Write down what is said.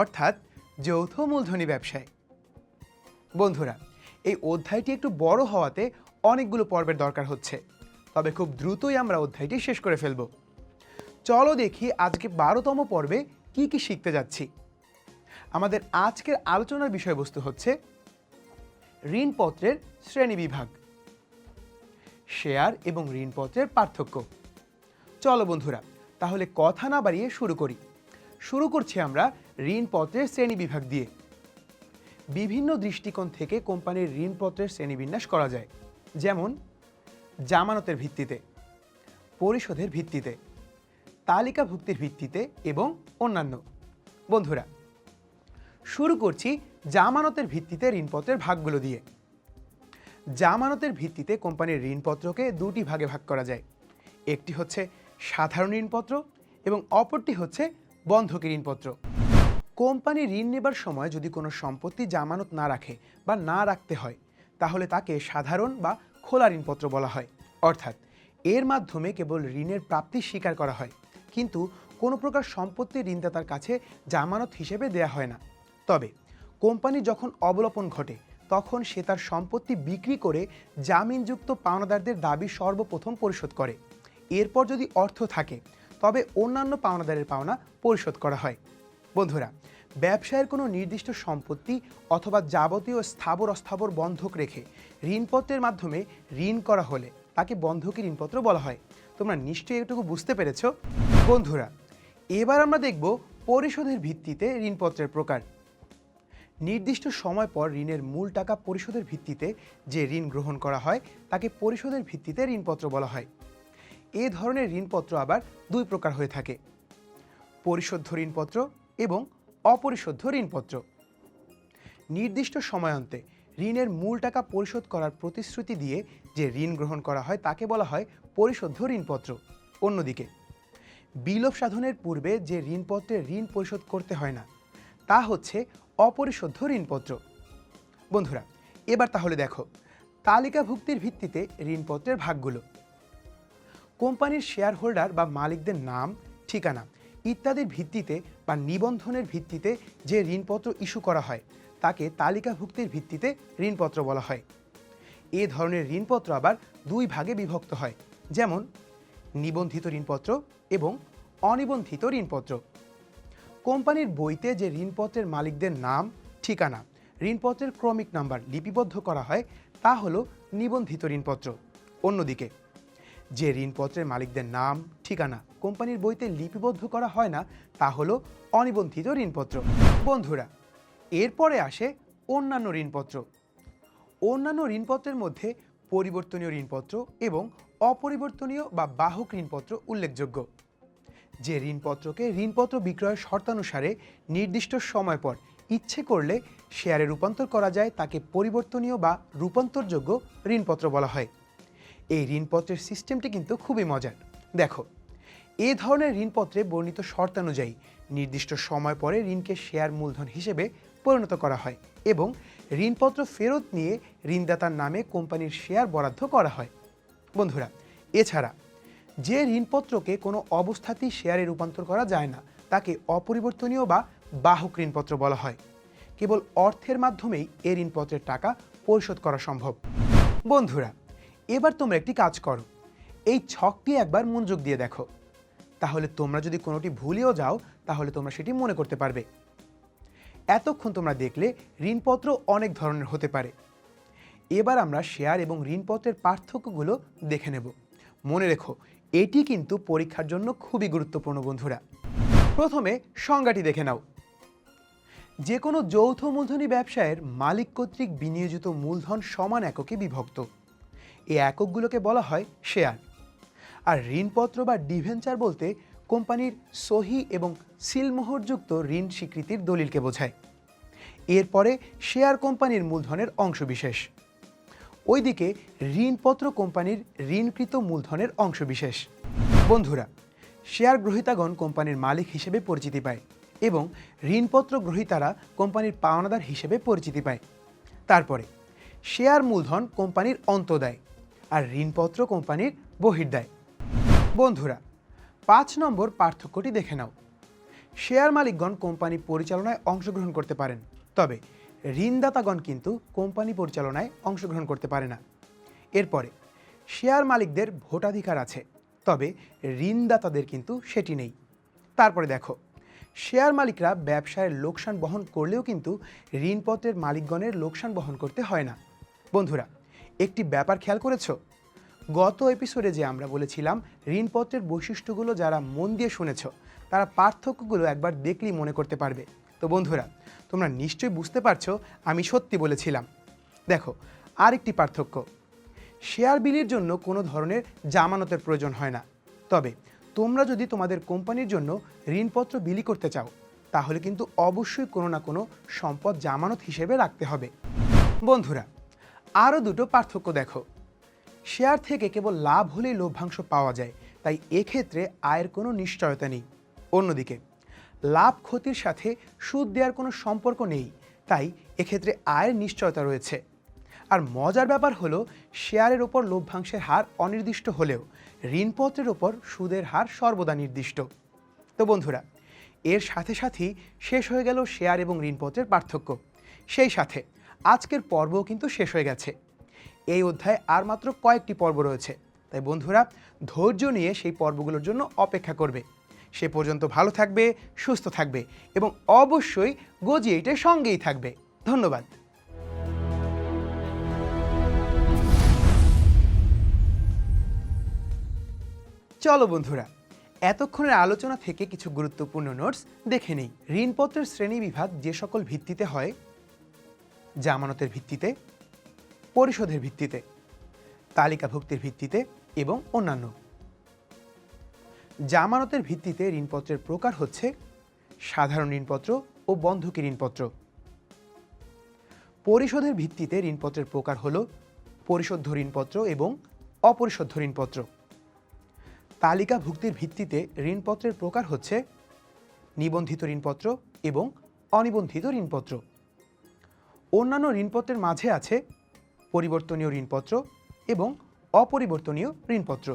অর্থাৎ যৌথ মূলধনী ব্যবসায়। বন্ধুরা, এই অধ্যায়টি একটু বড় হওয়াতে অনেকগুলো পর্বের দরকার হচ্ছে, তবে খুব দ্রুতই আমরা অধ্যায়টি শেষ করে ফেলব। চলো দেখি আজকে বারোতম পর্বে কি কি শিখতে যাচ্ছি। আমাদের আজকের আলোচনার বিষয়বস্তু হচ্ছে ঋণপত্রের শ্রেণি বিভাগ, শেয়ার এবং ঋণপত্রের পার্থক্য। চলো বন্ধুরা, তাহলে কথা না বাড়িয়ে শুরু করি। শুরু করছি আমরা ঋণপত্রের শ্রেণি বিভাগ দিয়ে। বিভিন্ন দৃষ্টিকোণ থেকে কোম্পানির ঋণপত্রের শ্রেণীবিন্যাস করা যায়, যেমন জামানতের ভিত্তিতে, পরিশোধের ভিত্তিতে, তালিকাভুক্তির ভিত্তিতে এবং অন্যান্য। বন্ধুরা, শুরু করছি জামানতের ভিত্তিতে ঋণপত্রের ভাগগুলো দিয়ে। জামানতের ভিত্তিতে কোম্পানির ঋণপত্রকে দুটি ভাগে ভাগ করা যায়, একটি হচ্ছে সাধারণ ঋণপত্র এবং অপরটি হচ্ছে বন্ধকি ঋণপত্র। কোম্পানি ঋণ নেবার সময় যদি কোনো সম্পত্তি জামানত না রাখে বা না রাখতে হয়, তাহলে তাকে সাধারণ বা খোলা ঋণপত্র বলা হয়। অর্থাৎ, এর মাধ্যমে কেবল ঋণের প্রাপ্তি স্বীকার করা হয়। কিন্তু কোনো প্রকার সম্পত্তি ঋণদাতার কাছে জামানত হিসেবে দেয়া হয় না। তবে, কোম্পানি যখন অবলোপন ঘটে, তখন সে তার সম্পত্তি বিক্রি করে জামিনযুক্ত পাওনাদারদের দাবি সর্বপ্রথম পরিশোধ করে। এরপর যদি অর্থ থাকে তবে অন্যান্য পাওনাদারের পাওনা পরিশোধ করা হয়। বন্ধুরা, ব্যবসায়ের কোনো নির্দিষ্ট সম্পত্তি অথবা যাবতীয় স্থাবর অস্থাবর বন্ধক রেখে ঋণপত্রের মাধ্যমে ঋণ করা হলে তাকে বন্ধকি ঋণপত্র বলা হয়। তোমরা নিশ্চয়ই এটুকু বুঝতে পেরেছ? বন্ধুরা, এবার আমরা দেখব পরিশোধের ভিত্তিতে ঋণপত্রের প্রকার। নির্দিষ্ট সময় পর ঋণের মূল টাকা পরিশোধের ভিত্তিতে যে ঋণ গ্রহণ করা হয়, তাকে পরিশোধের ভিত্তিতে ঋণপত্র বলা হয়। এ ধরনের ঋণপত্র আবার দুই প্রকার হয়ে থাকে। পরিশোধ্য ঋণপত্র এবং অপরিশোধ্য ঋণপত্র। নির্দিষ্ট সময়ান্তে ঋণের মূল টাকা পরিশোধ করার প্রতিশ্রুতি দিয়ে যে ঋণ গ্রহণ করা হয় তাকে বলা হয় পরিশোধ্য ঋণপত্র। অন্যদিকে, বিলোপ সাধনের পূর্বে যে ঋণপত্রে ঋণ পরিশোধ করতে হয় না, তা হচ্ছে অপরিশোধ্য ঋণপত্র। বন্ধুরা, এবার তাহলে দেখো, তালিকাভুক্তির ভিত্তিতে ঋণপত্রের ভাগগুলো। কোম্পানির শেয়ার হোল্ডার বা মালিকদের নাম, ঠিকানা ইত্যাদির ভিত্তিতে বা নিবন্ধনের ভিত্তিতে যে ঋণপত্র ইস্যু করা হয়, তাকে তালিকাভুক্তির ভিত্তিতে ঋণপত্র বলা হয়। এ ধরনের ঋণপত্র আবার দুই ভাগে বিভক্ত হয়, যেমন নিবন্ধিত ঋণপত্র এবং অনিবন্ধিত ঋণপত্র। কোম্পানির বইতে যে ঋণপত্রের মালিকদের নাম, ঠিকানা, ঋণপত্রের ক্রমিক নাম্বার লিপিবদ্ধ করা হয়, তা হলো নিবন্ধিত ঋণপত্র। অন্যদিকে যে ঋণপত্রের মালিকদের নাম, ঠিকানা, কোম্পানির বইতে লিপিবদ্ধ করা হয় না, তা হলো অনিবন্ধিত ঋণপত্র। বন্ধুরা, এরপরে আসে অন্যান্য ঋণপত্র। অন্যান্য ঋণপত্রের মধ্যে পরিবর্তনীয় ঋণপত্র এবং অপরিবর্তনীয় বা বাহক ঋণপত্র উল্লেখযোগ্য। যে ঋণপত্রকে ঋণপত্র বিক্রয়ের শর্তানুসারে নির্দিষ্ট সময় পর ইচ্ছে করলে শেয়ারে রূপান্তর করা যায়, তাকে পরিবর্তনীয় বা রূপান্তরযোগ্য ঋণপত্র বলা হয়। এই ঋণপত্রের সিস্টেমটি কিন্তু খুবই মজার। দেখো, এ ধরনের ঋণপত্রে বর্ণিত শর্তানুযায়ী নির্দিষ্ট সময় পরে ঋণকে শেয়ার মূলধন হিসেবে পরিণত করা হয় এবং ঋণপত্র ফেরত নিয়ে ঋণদাতার নামে কোম্পানির শেয়ার বরাদ্দ করা হয়। বন্ধুরা, এছাড়া যে ঋণপত্রকে কোনো অবস্থাতেই শেয়ারে রূপান্তর করা যায় না, তাকে অপরিবর্তনীয় বা বাহক ঋণপত্র বলা হয়। কেবল অর্থের মাধ্যমেই এ ঋণপত্রের টাকা পরিশোধ করা সম্ভব। বন্ধুরা এবার তোমরা একটি কাজ করো। এই ছকটি একবার মনোযোগ দিয়ে দেখো। তাহলে তোমরা যদি কোনোটি ভুলেও যাও, তাহলে তোমরা সেটি মনে করতে পারবে। এতক্ষণ তোমরা দেখলে ঋণপত্র অনেক ধরনের হতে পারে। এবার আমরা শেয়ার এবং ঋণপত্রের পার্থক্যগুলো দেখে নেব। মনে রেখো, এটি কিন্তু পরীক্ষার জন্য খুবই গুরুত্বপূর্ণ, বন্ধুরা। প্রথমে সংজ্ঞাটি দেখে নাও। যে কোনো যৌথ মূলধনী ব্যবসায়ের মালিক কর্তৃক বিনিয়োজিত মূলধন সমান এককে বিভক্ত। এই এককগুলোকে বলা হয় শেয়ার। আর ঋণপত্র বা ডিভেঞ্চার বলতে কোম্পানির সহি এবং সিলমোহরযুক্ত ঋণ স্বীকৃতির দলিলকে বোঝায়। এরপরে শেয়ার কোম্পানির মূলধনের অংশবিশেষ। ওইদিকে ঋণপত্র কোম্পানির ঋণকৃত মূলধনের অংশবিশেষ। বন্ধুরা, শেয়ার গ্রহীতাগণ কোম্পানির মালিক হিসেবে পরিচিতি পায় এবং ঋণপত্র গ্রহীতারা কোম্পানির পাওনাদার হিসেবে পরিচিতি পায়। তারপরে, শেয়ার মূলধন কোম্পানির অন্তদায় আর ঋণপত্র কোম্পানির বহির্দায় বন্ধুরা, পাঁচ নম্বর পার্থক্যটি দেখে নাও। শেয়ার মালিকগণ কোম্পানি পরিচালনায় অংশগ্রহণ করতে পারেন, তবে ঋণদাতাগণ কিন্তু কোম্পানি পরিচালনায় অংশগ্রহণ করতে পারে না। এরপরে, শেয়ার মালিকদের ভোটাধিকার আছে, তবে ঋণদাতাদের কিন্তু সেটি নেই। তারপরে দেখো, শেয়ার মালিকরা ব্যবসায়ের লোকসান বহন করলেও কিন্তু ঋণপত্রের মালিকগণের লোকসান বহন করতে হয় না। বন্ধুরা একটি ব্যাপার খেয়াল করেছ? গত এপিসোডে যে আমরা বলেছিলাম, ঋণপত্রের বৈশিষ্ট্যগুলো যারা মন দিয়ে শুনেছ, তারা পার্থক্যগুলো একবার দেখলেই মনে করতে পারবে। তো বন্ধুরা, তোমরা নিশ্চয়ই বুঝতে পারছ, আমি সত্যি বলেছিলাম। দেখো, আরেকটি পার্থক্য। শেয়ার বিলির জন্য কোনো ধরনের জামানতের প্রয়োজন হয় না। তবে, তোমরা যদি তোমাদের কোম্পানির জন্য ঋণপত্র বিলি করতে চাও, তাহলে কিন্তু অবশ্যই কোনো না কোনো সম্পদ জামানত হিসেবে রাখতে হবে। বন্ধুরা আরও দুটো পার্থক্য দেখো। শেয়ার থেকে কেবল লাভ হলেই লভ্যাংশ পাওয়া যায়, তাই এক্ষেত্রে আয়ের কোনো নিশ্চয়তা নেই। অন্যদিকে, লাভ ক্ষতির সাথে সুদ দেওয়ার কোনো সম্পর্ক নেই, তাই এক্ষেত্রে আয়ের নিশ্চয়তা রয়েছে। আর মজার ব্যাপার হলো, শেয়ারের ওপর লভ্যাংশের হার অনির্দিষ্ট হলেও ঋণপত্রের ওপর সুদের হার সর্বদা নির্দিষ্ট। তো বন্ধুরা, এর সাথে সাথেই শেষ হয়ে গেল শেয়ার এবং ঋণপত্রের পার্থক্য। সেই সাথে আজকের পর্ব কিন্তু শেষ হয়ে গেছে। এই অধ্যায়ে আর মাত্র কয়েকটি পর্ব রয়েছে। তাই বন্ধুরা, ধৈর্য নিয়ে সেই পর্বগুলোর জন্য অপেক্ষা করবে। সে পর্যন্ত ভালো থাকবে, সুস্থ থাকবে এবং অবশ্যই গজি এইটের সঙ্গেই থাকবে। ধন্যবাদ। চলো বন্ধুরা, এতক্ষণের আলোচনা থেকে কিছু গুরুত্বপূর্ণ নোটস দেখে নেই। ঋণপত্রের শ্রেণি বিভাগ যে সকল ভিত্তিতে হয় জামানতের ভিত্তিতে, পরিশোধের ভিত্তিতে, তালিকাভুক্তির ভিত্তিতে এবং অন্যান্য। জামানতের ভিত্তিতে ঋণপত্রের প্রকার হচ্ছে সাধারণ ঋণপত্র ও বন্ধকি ঋণপত্র। পরিশোধের ভিত্তিতে ঋণপত্রের প্রকার হল পরিশোধ্য ঋণপত্র এবং অপরিশোধ্য ঋণপত্র। তালিকাভুক্তির ভিত্তিতে ঋণপত্রের প্রকার হচ্ছে নিবন্ধিত ঋণপত্র এবং অনিবন্ধিত ঋণপত্র। অন্যান্য ঋণপত্রের মাঝে আছে পরিবর্তনীয় ঋণপত্র এবং অপরিবর্তনীয় ঋণপত্র।